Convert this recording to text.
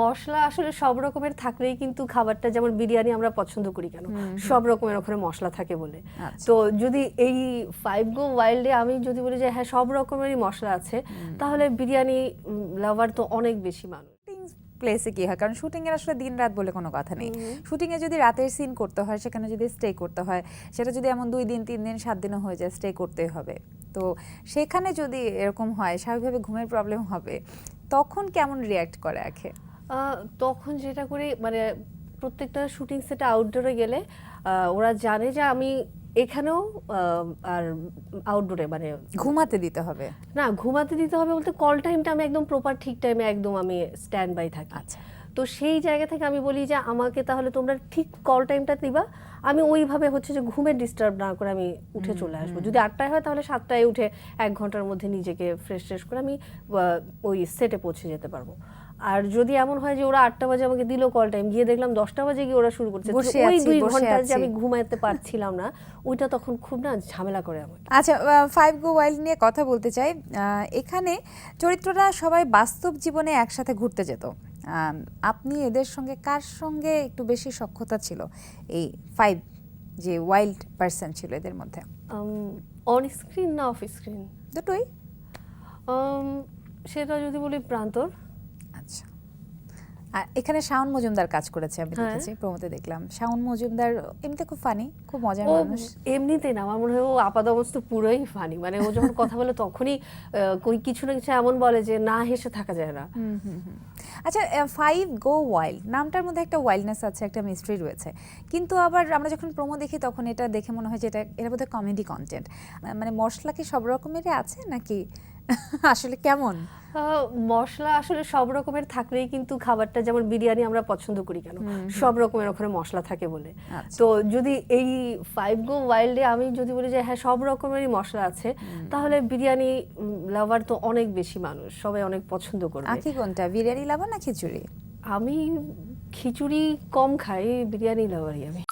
মশলা আসলে সব রকমের থাকলেই কিন্তু খাবারটা যেমন বিরিয়ানি আমরা পছন্দ করি কেন? সব রকমের ওখানে মশলা থাকে বলে। আচ্ছা। তো যদি এই ফাইভ গো ওয়াইল্ডে আমি যদি বলি যে হ্যাঁ সব রকমেরই মশলা আছে তাহলে বিরিয়ানি লাভার তো অনেক বেশি মানুষ। প্লেসে কি হয়? কারণ শুটিং এর আসলে দিন রাত বলে কোনো কথা নেই। শুটিং এ যদি রাতের সিন করতে হয় সেখানে যদি স্টে করতে হয় সেটা যদি এমন দুই দিন তিন দিন সাত দিনও হয়ে যায় স্টে করতেই হবে। তো সেখানে যদি এরকম হয় স্বাভাবিকভাবে ঘুমের প্রবলেম হবে তখন কেমন রিয়াক্ট করে আখে? তখন যেটা করে মানে প্রত্যেকটা শুটিং সেটে আউটডোরে গেলে ওরা জানে যে আমি এখানেও আর আউটডোরে মানে ঘুমাতে দিতে হবে। না ঘুমাতে দিতে হবে বলতে কল টাইমটা আমি একদম প্রপার ঠিক টাইমে একদম আমি স্ট্যান্ড বাই থাকি। আচ্ছা। তো সেই জায়গা থেকে আমি বলি যে আমাকে তাহলে তোমরা ঠিক কল টাইমটা দিবা। আমি ওইভাবে হচ্ছে যে ঘুমের ডিস্টার্ব না করে আমি উঠে চলে আসব। যদি আটটায় হয় তাহলে সাতটায় উঠে এক ঘণ্টার মধ্যে নিজেকে ফ্রেশ ফ্রেশ করে আমি ওই সেটে পৌঁছে যেতে পারব। আর যদি এমন হয় যে ওরা আটটা বাজে আমাকে দিল কল টাইম গিয়ে দেখলাম দশটা বাজে গিয়ে ওরা শুরু করছে। ওই দুই ঘণ্টা যে আমি ঘুমাতে পারছিলাম না ওইটা তখন খুব না ঝামেলা করে আমাকে। আচ্ছা ফাইভ গো ওয়াইল্ড নিয়ে কথা বলতে চাই। এখানে চরিত্ররা সবাই বাস্তব জীবনে একসাথে ঘুরতে যেত। আপনি এদের সঙ্গে কার সঙ্গে একটু বেশি সক্ষতা ছিল? এই ফাইভ যে ওয়াইল্ড পার্সন ছিল এদের মধ্যে। অন স্ক্রিন না অফ স্ক্রিন দুটোই। সেটা যদি বলি প্রান্তর। আর এখানে শাওন মজুমদার কাজ করেছে আমি হ্যাঁ। দেখেছি প্রমোতে দেখলাম। শাওন মজুমদার এমনিতে খুব ফানি খুব মজার মানুষ। এমনিতেই না আমার মনে হয় ও আপাদ অবস্থা পুরোই ফানি মানে ও যখন কথা বলে তখনই কিছু না কিছু এমন বলে যে না হেসে থাকা যায় না। আচ্ছা ফাইভ গো ওয়াইল্ড নামটার মধ্যে একটা ওয়াইল্ডনেস আছে একটা মিস্ট্রি রয়েছে। কিন্তু আবার আমরা যখন প্রোমো দেখি তখন এটা দেখে মনে হয় যে এটা এর মধ্যে কমেডি কন্টেন্ট মানে মশলা কি সব রকমেরই আছে নাকি? আসলে কেমন? মশলা আসলে সব রকমের থাকলেই কিন্তু খাবারটা যেমন বিরিয়ানি আমরা পছন্দ করি কেন? সব রকমের ওখানে মশলা থাকে বলে। আচ্ছা। তো যদি এই ফাইভ গো ওয়াইল্ডে আমি যদি বলি যে হ্যাঁ সব রকমেরই মশলা আছে তাহলে বিরিয়ানি লাভার তো অনেক বেশি মানুষ সবাই অনেক পছন্দ করবে। আখি কোনটা বিরিয়ানি লাভার না খিচুড়ি? আমি খিচুড়ি কম খাই বিরিয়ানি লাভারই আমি।